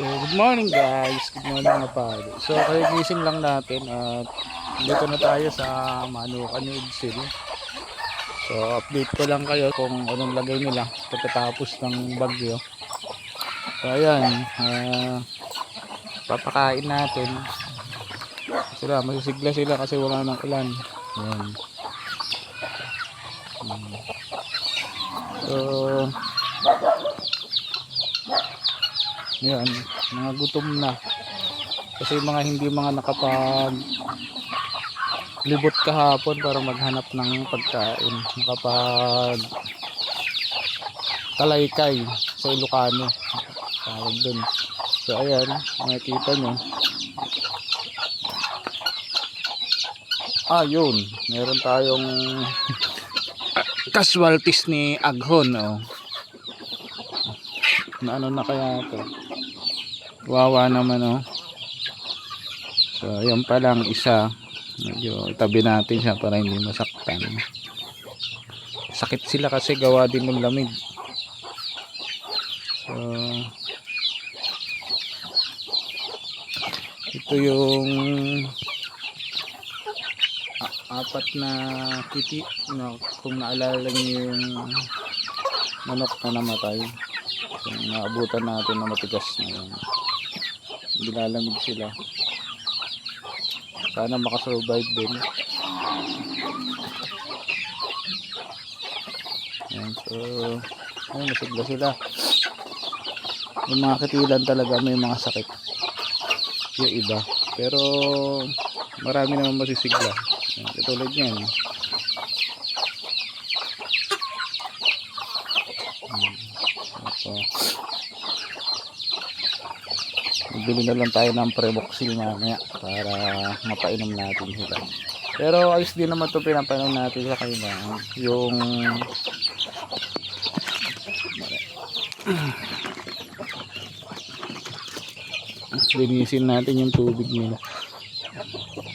Good morning guys, good morning mga pare. So kayo gising lang natin at dito na tayo sa Manukan City. So update ko lang kayo kung anong lagay nila pagkatapos ng bagyo. So ayan, ah, papakain natin. Sila, masisigla sila kasi wala nang ulan. Ayan. Hmm. So, yan, mga gutom na. Kasi mga hindi mga nakapag libot kahapon para maghanap ng pagkain. Nakapag talaykay sa Ilocano. Tawag dun. So ayan, makikita nyo. Ah, yun. Meron tayong casualties ni Aghon. Oh. Na ano na kaya to? Wawa naman oh. So, yan pa lang isa. Medyo itabi natin siya para hindi masaktan. Sakit sila kasi gawa din ng lamig. So, ito yung apat na kiti na kung naalala niyo yung manok na namatay. So, naabutan natin na matigas na yun. Nilalamig sila. Sana makasurvive din. Ayan, so, ayun, masigla sila. Yung mga katilan talaga may mga sakit. Yung iba. Pero, marami naman masisigla. Katulad yan. Hmm, Ito. Bili na lang tayo ng Prevoxil mamaya para mapainom natin sila. Pero ayos din naman ito pinapainom natin sa kanila. Yung linisin natin yung tubig nila.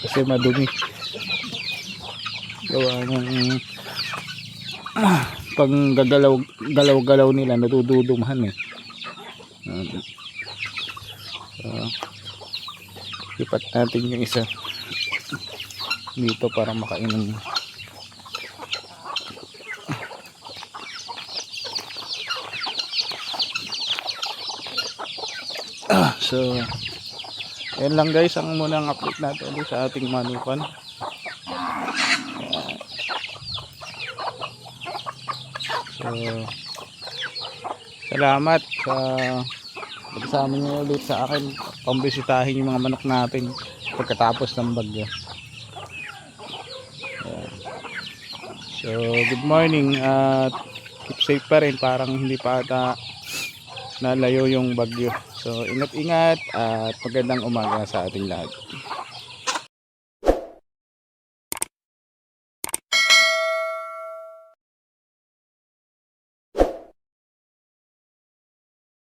Kasi madumi. Gawa ng ah, pag gagalaw galaw galaw nila natududumahan eh. Ah, So, ipat natin yung isa dito para makainom. Ah, so, yan lang guys ang munang update natin sa ating manukan. So, salamat sa Kasama niyo ulit sa akin pambisitahin yung mga manok natin pagkatapos ng bagyo. So, good morning at keep safe pa rin parang hindi pa ata nalayo yung bagyo. So, ingat-ingat at magandang umaga sa ating lahat.